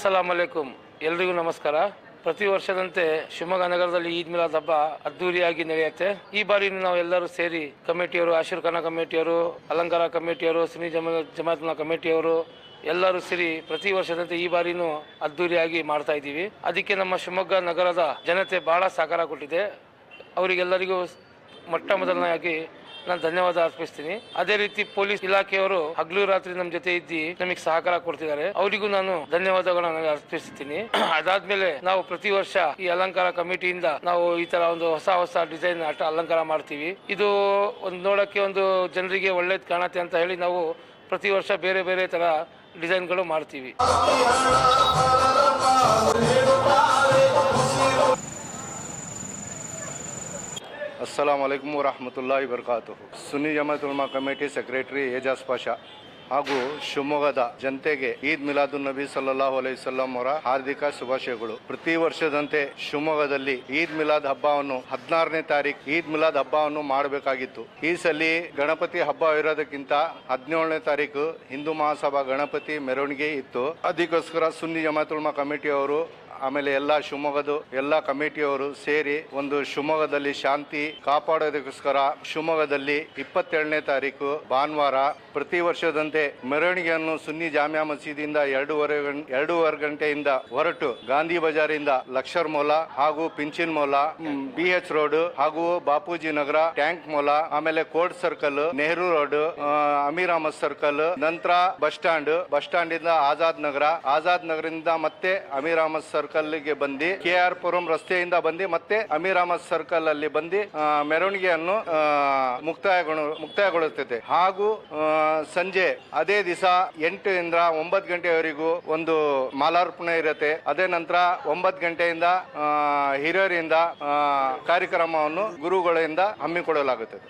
ಅಸ್ಸಲಾಂ ಅಲೈಕುಂ ಎಲ್ರಿಗೂ ನಮಸ್ಕಾರ. ಪ್ರತಿ ವರ್ಷದಂತೆ ಶಿವಮೊಗ್ಗ ನಗರದಲ್ಲಿ ಈದ್ ಮಿಲಾದ್ ಹಬ್ಬ ಅದ್ದೂರಿಯಾಗಿ ನಡೆಯುತ್ತೆ. ಈ ಬಾರಿ ನಾವು ಎಲ್ಲರೂ ಸೇರಿ ಕಮಿಟಿಯವರು, ಆಶೀರ್ ಖಾನ ಕಮಿಟಿಯವರು, ಅಲಂಕಾರ ಕಮಿಟಿಯವರು, ಸಿನಿ ಜಮ ಜಮಾತ್ನ ಕಮಿಟಿಯವರು ಎಲ್ಲರೂ ಸೇರಿ ಪ್ರತಿ ವರ್ಷದಂತೆ ಈ ಬಾರಿನೂ ಅದ್ದೂರಿಯಾಗಿ ಮಾಡ್ತಾ ಇದ್ದೀವಿ. ಅದಕ್ಕೆ ನಮ್ಮ ಶಿವಮೊಗ್ಗ ನಗರದ ಜನತೆ ಬಹಳ ಸಹಕಾರ ಕೊಟ್ಟಿದೆ. ಅವರಿಗೆಲ್ಲರಿಗೂ ಮೊಟ್ಟ ಮೊದಲನೆಯಾಗಿ ನಾನು ಧನ್ಯವಾದ ಅರ್ಪಿಸ್ತೀನಿ. ಅದೇ ರೀತಿ ಪೊಲೀಸ್ ಇಲಾಖೆಯವರು ಹಗಲು ರಾತ್ರಿ ನಮ್ಮ ಜೊತೆ ಇದ್ದು ನಮಗೆ ಸಹಕಾರ ಕೊಡ್ತಿದ್ದಾರೆ. ಅವರಿಗೂ ನಾನು ಧನ್ಯವಾದಗಳನ್ನು ಅರ್ಪಿಸ್ತೀನಿ. ಅದಾದ್ಮೇಲೆ ನಾವು ಪ್ರತಿ ವರ್ಷ ಈ ಅಲಂಕಾರ ಕಮಿಟಿಯಿಂದ ನಾವು ಈ ತರ ಒಂದು ಹೊಸ ಹೊಸ ಡಿಸೈನ್ ಅಲಂಕಾರ ಮಾಡ್ತೀವಿ. ಇದು ಒಂದು ನೋಡಕ್ಕೆ ಒಂದು ಜನರಿಗೆ ಒಳ್ಳೇದು ಕಾಣತ್ತೆ ಅಂತ ಹೇಳಿ ನಾವು ಪ್ರತಿ ವರ್ಷ ಬೇರೆ ಬೇರೆ ತರ ಡಿಸೈನ್ಗಳು ಮಾಡ್ತೀವಿ. ಅಸ್ಸಲಾಂ ವಲೈಕುಮ್ ವರಹಮತುಲ್ಲಾಹಿ ಇಬರ್ಕಾತು ಸುನ್ನಿ ಜಮಾತ್ ಉಲ್ಮಾ ಕಮಿಟಿ ಸೆಕ್ರೆಟರಿ ಏಜಾಸ್ ಪಾಷಾ ಹಾಗೂ ಶಿವಮೊಗ್ಗದ ಜನತೆಗೆ ಈದ್ ಮಿಲಾದುನ್ ನಬಿ ಸಲ್ಲಾಹು ಅಲೈಸಲ್ಲಾಂ ಅವರ ಹಾರ್ದಿಕ ಶುಭಾಶಯಗಳು. ಪ್ರತಿ ವರ್ಷದಂತೆ ಶಿವಮೊಗ್ಗದಲ್ಲಿ ಈದ್ ಮಿಲಾದ್ ಹಬ್ಬವನ್ನು ಹದಿನಾರನೇ ತಾರೀಕು ಈದ್ ಮಿಲಾದ್ ಹಬ್ಬವನ್ನು ಮಾಡಬೇಕಾಗಿತ್ತು. ಈ ಸಲ ಗಣಪತಿ ಹಬ್ಬ ಇರೋದಕ್ಕಿಂತ ಹದಿನೇಳನೇ ತಾರೀಕು ಹಿಂದೂ ಮಹಾಸಭಾ ಗಣಪತಿ ಮೆರವಣಿಗೆ ಇತ್ತು. ಅದಕ್ಕೋಸ್ಕರ ಸುನ್ನಿ ಜಮಾತ್ ಉಲ್ಮಾ ಕಮಿಟಿಯವರು ಆಮೇಲೆ ಎಲ್ಲ ಶಿವಮೊಗ್ಗದ ಎಲ್ಲ ಕಮಿಟಿಯವರು ಸೇರಿ ಒಂದು ಶಿವಮೊಗ್ಗದಲ್ಲಿ ಶಾಂತಿ ಕಾಪಾಡೋದಕ್ಕೋಸ್ಕರ ಶಿವಮೊಗ್ಗದಲ್ಲಿ ಇಪ್ಪತ್ತೇಳನೇ ತಾರೀಕು ಭಾನುವಾರ ಪ್ರತಿ ವರ್ಷದಂತೆ ಮೆರವಣಿಗೆಯನ್ನು ಸುನ್ನಿ ಜಾಮಿಯಾ ಮಸೀದಿಯಿಂದ ಎರಡೂವರೆ ಎರಡೂವರೆ ಗಂಟೆಯಿಂದ ಹೊರಟು ಗಾಂಧಿ ಬಜಾರಿಂದ ಲಕ್ಷರ್ ಮೊಲ ಹಾಗೂ ಪಿಂಚಿನ್ ಮೊಲ ಬಿ ಎಚ್ ರೋಡ್ ಹಾಗೂ ಬಾಪೂಜಿ ನಗರ ಟ್ಯಾಂಕ್ ಮೊಲ, ಆಮೇಲೆ court circle, Nehru road Ameer circle, ನಂತರ ಬಸ್ ಸ್ಟಾಂಡ್ ಬಸ್ ಸ್ಟಾಂಡ್ ಇಂದ ಆಜಾದ್ ನಗರ, ಆಜಾದ್ ನಗರದಿಂದ ಮತ್ತೆ ಅಮೀರ್ ಅಹಮದ್ ಸರ್ಕಲ್ ಗೆ ಬಂದು, ಕೆ ಆರ್ ಪುರಂ ರಸ್ತೆಯಿಂದ ಬಂದು, ಮತ್ತೆ ಅಮೀರ್ ಅಹಮದ್ ಸರ್ಕಲ್ ಅಲ್ಲಿ ಬಂದು ಮೆರವಣಿಗೆಯನ್ನು ಮುಕ್ತಾಯಗೊಳ, ಮುಕ್ತಾಯಗೊಳ್ಳುತ್ತದೆ. ಹಾಗೂ ಸಂಜೆ ಅದೇ ದಿವಸ ಎಂಟರಿಂದ ಒಂಬತ್ತು ಗಂಟೆಯವರೆಗೂ ಒಂದು ಮಾಲಾರ್ಪಣೆ ಇರುತ್ತೆ. ಅದೇ ನಂತರ ಒಂಬತ್ತು ಗಂಟೆಯಿಂದ ಹಿರಿಯರಿಂದ ಕಾರ್ಯಕ್ರಮವನ್ನು ಗುರುಗಳಿಂದ ಹಮ್ಮಿಕೊಳ್ಳಲಾಗುತ್ತದೆ.